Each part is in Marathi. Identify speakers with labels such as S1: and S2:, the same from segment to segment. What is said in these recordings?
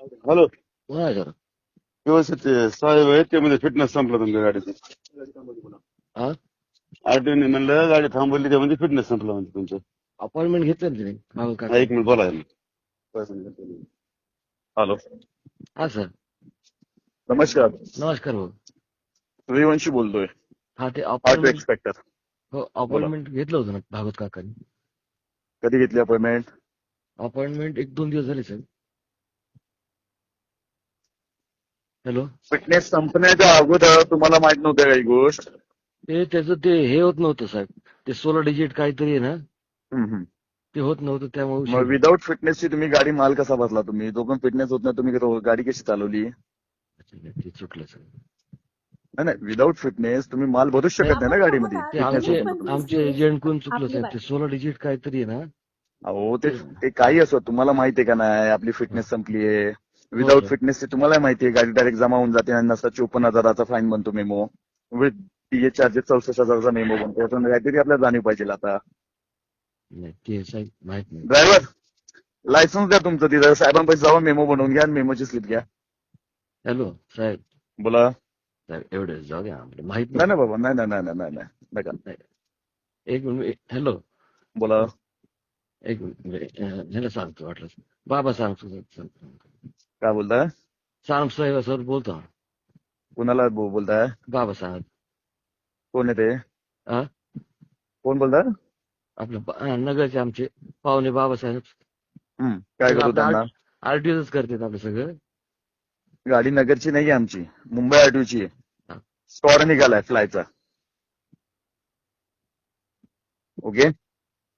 S1: हॅलो व्यवस्थित ते साहेब आहेत ते म्हणजे फिटनेस संपला तुमच्या गाडीचा
S2: हा
S1: आरटीओने म्हणलं गाडी थांबवली त्यामध्ये फिटनेस संपला म्हणजे तुमचं
S2: अपॉइंटमेंट घेतलं ना तिने
S1: हा, एक मिनिट बोला हॅलो
S2: हा सर
S3: नमस्कार
S2: नमस्कार भाऊ
S3: सूर्यवंशी बोलतोय
S2: हा ते
S3: ऑटो
S2: अपॉइंटमेंट
S3: एक्सपेक्टर
S2: हो अपॉइंटमेंट घेतलं होतं ना भागवत काकांनी
S3: कधी घेतली अपॉइंटमेंट
S2: अपॉइंटमेंट एक दोन दिवस झाले सर हॅलो.
S3: फिटनेस संपण्याच्या अगोदर तुम्हाला माहीत नव्हत्या काही गोष्ट.
S2: ते त्याचं ते हे होत नव्हतं साहेब. ते सोळा डिजिट काहीतरी आहे ना?
S3: हम्म.
S2: ते होत नव्हतं त्यामुळे
S3: मग
S2: उशीर-
S3: विदाऊट फिटनेसची तुम्ही गाडी माल कसा बसला तुम्ही? जो पण फिटनेस होत नाही तुम्ही रो- गाडी कशी चालवली?
S2: ते चुकलं सर
S3: नाही नाही विदाऊट फिटनेस तुम्ही माल भरूच शकत नाही ना गाडीमध्ये.
S2: ते
S3: Fitness
S2: आमचे
S3: होत नाही.
S2: आमचे एजंट कोण चुकलं साहेब? ते सोळा डिजिट काहीतरी आहे ना?
S3: अहो ते ते काही असो तुम्हाला माहितीये का नाही? आपली फिटनेस संपली आहे विदाऊट. फिटनेसची तुम्हाला माहिती आहे गाडी डायरेक्ट जमा होऊन जाते आणि नसता चोपन्न हजाराचा फाईन बनतो मेमो विथ टीए चार्जेस चौसष्ट हजाराचा मेमो बनतो. त्यातून काहीतरी आपल्याला जाणीव पाहिजे आता. ड्रायव्हर लायसन्स द्या तुमचं तिथं. साहेबांपाशी जावा मेमो बनवून घ्या आणि मेमोची स्लिप घ्या.
S2: हॅलो साहेब.
S3: बोला.
S2: एवढे जाऊ द्या माहीत
S3: नाही. ना बाबा नाही नाही नाही नाही नाही
S2: एक मिनिट हॅलो
S3: बोला.
S2: एक मिनिट सांगतो वाटलं. बाबा सांगतो सांगतो.
S3: काय बोलताय?
S2: साहेब सर. बोलतो.
S3: कुणाला बो- बोलताय?
S2: बाबा सांग
S3: कोण आहे ते?
S2: हा?
S3: कोण बोलताय?
S2: आपलं बा- अं, नगरचे आमचे पाहुणे बाबासाहेब.
S3: हम्म, काय करू
S2: आपलं
S3: त्यांना?
S2: आरटीओच करतात आपलं सगळं.
S3: गाडी नगरची नाही आमची. मुंबई आरटीओची
S2: हा.
S3: स्कॉड निघालाय फ्लायचा. ओके?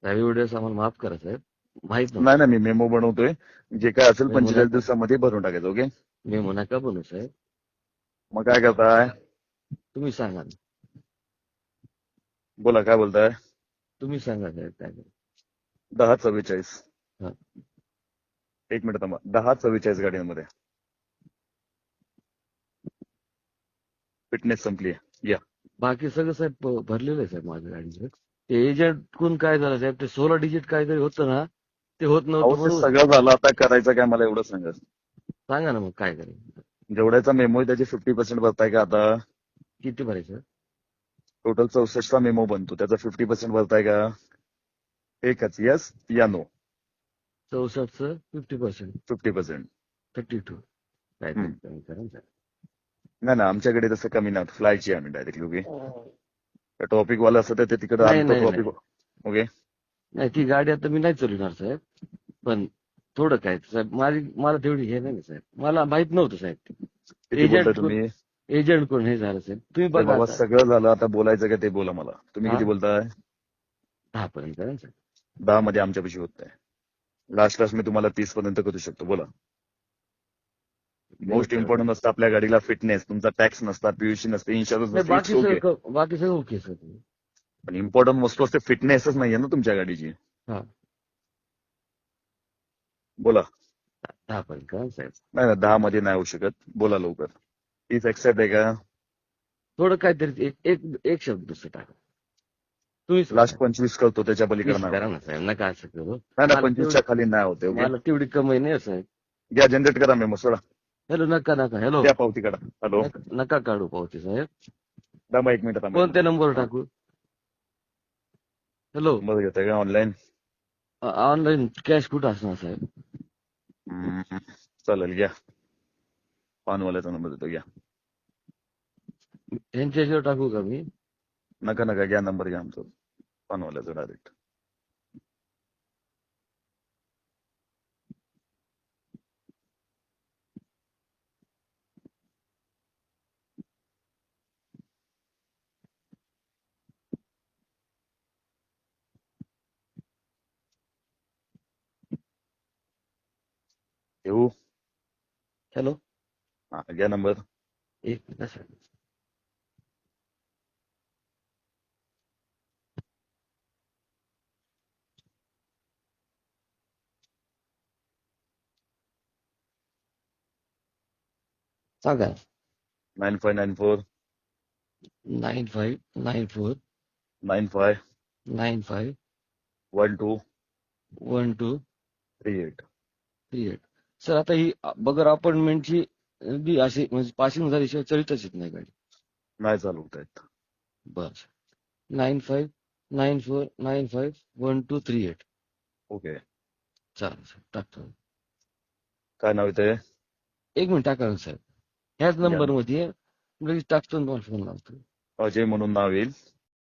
S2: साहेब एवढे आम्हाला माफ करा साहेब. माहीत
S3: नाही ना मी मेमो बनवतोय. जे काय असेल पंचेचाळीस. दिवसामध्ये भरून टाकायचं ओके
S2: मी म्हणा का बनू साहेब.
S3: मग काय करताय?
S2: तुम्ही सांगा.
S3: बोला काय बोलताय?
S2: तुम्ही सांगा साहेब काय.
S3: दहा चव्वेचाळीस.
S2: हा.
S3: एक मिनिट थांबा. दहा चव्वेचाळीस गाड्यांमध्ये. फिटनेस संपली या.
S2: बाकी सगळं साहेब भरलेलं आहे साहेब माझ्या गाडीचं. ते एजंट कोण काय झालं साहेब? ते सोळा डिजिट काहीतरी होतं ना ते होत नव्हतं.
S3: ते
S2: म्हणून
S3: सगळं झालं. आता करायचं काय मला एवढं सांगा.
S2: सांगा ना मग काय करायचं
S3: जेवढ्याचा मेमो आहे त्याचे फिफ्टी पर्सेंट भरताय का आता?
S2: किती भरायचं?
S3: टोटल चौसष्टचा मेमो बनतो. त्याचा फिफ्टी पर्सेंट भरताय का? एकच. यस या no
S2: चौसष्टचं fifty percent
S3: fifty percent
S2: thirty two काय.
S3: नाही ना आमच्याकडे तसं कमी नाही फ्लायची आम्ही डायरेक्टली ओके टॉपिक वाला असतं तर ते तिकडे टॉपिक ओके
S2: नाही ती गाडी आता मी नाही चालवणार साहेब. पण थोडं काय साहेब माझी मला तेवढी हे नाही ना साहेब. मला माहीत नव्हतं साहेब.
S3: किती
S2: कोण-
S3: तुम्ही?
S2: एजंट कोण हे झालं साहेब. तुम्ही बघा
S3: बाबा
S2: आता.
S3: सगळं झालं आता बोलायचं का ते बोला मला. तुम्ही
S2: हा?
S3: किती बोलताय?
S2: दहा पर्यंत करा ना साहेब.
S3: दहा मध्ये आमच्यापाशी होत नाही. लास्ट लास्ट मी तुम्हाला तीस पर्यंत करू शकतो. बोला. मोस्ट इम्पॉर्टंट असतं आपल्या गाडीला फिटनेस तुमचा टॅक्स नसता पीयूसी नसते इन्शुरन्स
S2: नाही, बाकी
S3: नसते
S2: सगळं क- बाकी सगळं ओके सर
S3: पण इम्पॉर्टंट वस्तू असते फिटनेसच नाहीये ना तुमच्या गाडीची.
S2: हा.
S3: बोला.
S2: दहा ना साहेब.
S3: नाही दहा मध्ये नाही होऊ शकत. बोला लवकर. तीस एक्सेप्ट आहे का?
S2: थोडं काहीतरी एक एक एक शब्द दुसरं टाका. तुम्हीच
S3: लास्ट पंचवीस करतो त्याच्या पलीकडे
S2: करा ना साहेब. नका असं करू.
S3: नाही पंचवीसच्या खाली नाही होते
S2: मला तेवढी कमाई नाही साहेब.
S3: घ्या जनरेट करा मेमो सोडा.
S2: हॅलो नका नका. हॅलो.
S3: द्या पावती काढा. हॅलो.
S2: नका काढू पावती साहेब.
S3: थांबा एक मिनिट
S2: कोणत्या नंबर टाकू? हॅलो
S3: नंबर घेताय का ऑनलाईन
S2: ऑनलाईन कॅश कुठं असणार साहेब
S3: चालेल घ्या पानवाल्याचा नंबर देतो घ्या
S2: यांच्या याच्यावर टाकू का मी
S3: नका नका घ्या नंबर घ्या आमचा पानवाल्याचा डायरेक्ट
S2: हॅलो
S3: हा घ्या नंबर
S2: एक मिनिट साहेब सांगा
S3: nine five nine four
S2: nine five nine four
S3: nine five
S2: nine five
S3: one two
S2: one two
S3: three eight
S2: three eight sir आता ही बगर अपॉइंटमेंटची बी अशी म्हणजे पासिंग झाल्याशिवाय चलितच येत नाही गाडी.
S3: नाही चालवता येत.
S2: बर. Nine five nine four nine five one two three eight.
S3: Okay.
S2: चालेल सर टाकतो.
S3: काय नाव येते
S2: एक मिनिट टाका ना साहेब ह्याच. नंबरमध्ये लगेच टाकतो आणि तुम्हाला फोन लावतो.
S3: अजय म्हणून नाव येईल.